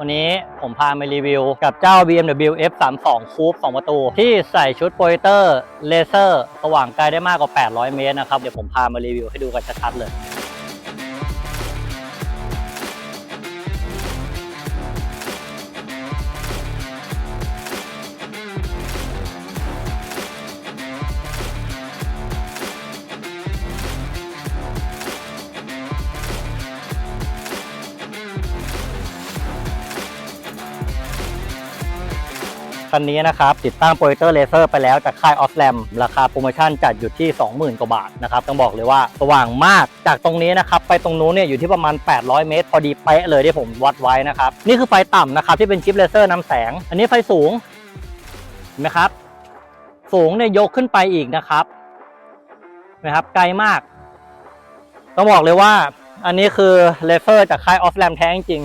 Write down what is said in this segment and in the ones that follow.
วันนี้ผมพามารีวิวกับเจ้า BMW F32 Coupe 2 ประตู ที่ใส่ชุดโปรเจคเตอร์เลเซอร์ สว่างไกลได้มากกว่า 800 เมตรนะครับ เดี๋ยวผมพามารีวิวให้ดูกันชัดๆเลย คันนี้นะครับติดตั้งโปรเจคเตอร์เลเซอร์ไปแล้วจากค่ายออฟแ a มราคาโปรโมชั่นจัดอยู่ที่ 20,000 กว่าบาทนะครับต้องบอกเลยว่าสว่างมากจากตรงนี้นะครับไปตรงนู้นเนี่ยอยู่ที่ประมาณ 800 เมตร พอดีเป๊ะเลยที่ผมวัดไว้นะครับนี่คือไฟต่ำนะครับที่เป็นชิปเลเซอร์นำแสง อันนี้ไฟสูงเห็นไหมครับ สูงเนี่ยยกขึ้นไปอีกนะครับเห็นะครับไกลมาก ต้องบอกเลยว่า อันนี้คือเลเซอร์จากค่ายออฟแ a มแท้จริง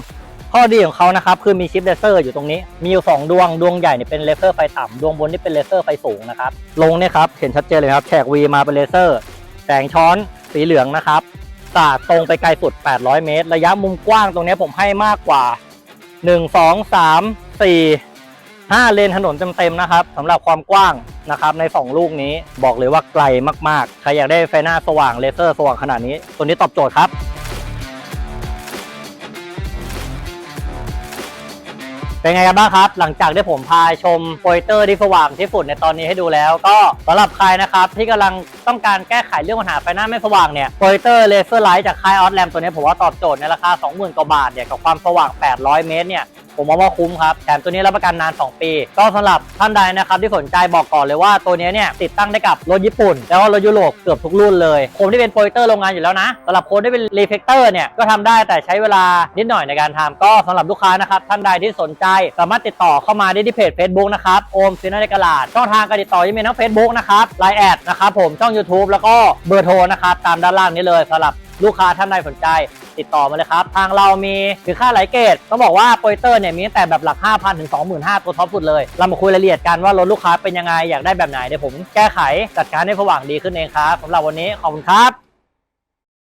ข้อดีของเขานะครับคือมีชิปเลเซอร์อยู่ตรงนี้ มีอยู่ 2 ดวง ดวงใหญ่เนี่ยเป็นเลเซอร์ไฟต่ำดวงบนนี่เป็นเลเซอร์ไฟสูงนะครับ ลงเนี่ยครับ เห็นชัดเจนเลยครับแฉกวีมาเป็นเลเซอร์ แสงช้อนสีเหลืองนะครับสาดตรงไปไกลสุด 800 เมตร ระยะมุมกว้างตรงนี้ผมให้มากกว่า 1 2 3 4 5 เลนถนนเต็มๆนะครับสำหรับความกว้างนะครับใน 2 ลูกนี้บอกเลยว่าไกลมากๆ ใครอยากได้ไฟหน้าสว่างเลเซอร์สว่างขนาดนี้ ตัวนี้ตอบโจทย์ครับ เป็นไงกันบ้างครับ หลังจากที่ผมพาชมโปรเจคเตอร์ที่สว่างที่สุดในตอนนี้ให้ดูแล้ว ก็สำหรับใครนะครับที่กำลังต้องการแก้ไขเรื่องปัญหาไฟหน้าไม่สว่างเนี่ยโปรเจคเตอร์เลเซอร์ไลท์จากค่ายออสแลมตัวนี้ผมว่าตอบโจทย์ในราคา 20,000กว่าบาทเนี่ยกับความสว่าง 800 เมตรเนี่ย ผมมองว่าคุ้มครับแถมตัวนี้รับประกันนาน 2 ปี ก็สำหรับท่านใดนะครับที่สนใจบอกก่อนเลยว่าตัวนี้เนี่ยติดตั้งได้กับรถญี่ปุ่น แล้วก็รถยุโรปเกือบทุกรุ่นเลยคนที่เป็นโปรเจคเตอร์โรงงานอยู่แล้วนะสำหรับคนที่เป็นรีเฟกเตอร์เนี่ยก็ทำได้แต่ใช้เวลานิดหน่อยในการทำก็สำหรับลูกค้านะครับท่านใดที่สนใจสามารถติดต่อเข้ามาได้ที่เพจ Facebook นะครับโอมซีนาในกลาดช่องทางการติดต่อยังมีทั้ง Facebook นะครับไลน์แอดนะครับผมช่อง YouTube แล้วก็เบอร์โทรนะครับตามด้านล่างนี้เลยสำหรับ ลูกค้าท่านใดสนใจ ติดต่อมาเลยครับ ทางเรามีถือค่าไหลเกตต้องบอกว่าโปรเจคเตอร์เนี่ยมีตั้งแต่แบบหลัก 5,000 ถึง 25,000 ตัวท็อปสุดเลย เรามาคุยรายละเอียดกันว่ารถลูกค้าเป็นยังไงอยากได้แบบไหนเดี๋ยวผมแก้ไขจัดการให้สว่างดีขึ้นเองครับสำหรับวันนี้ขอบคุณครับ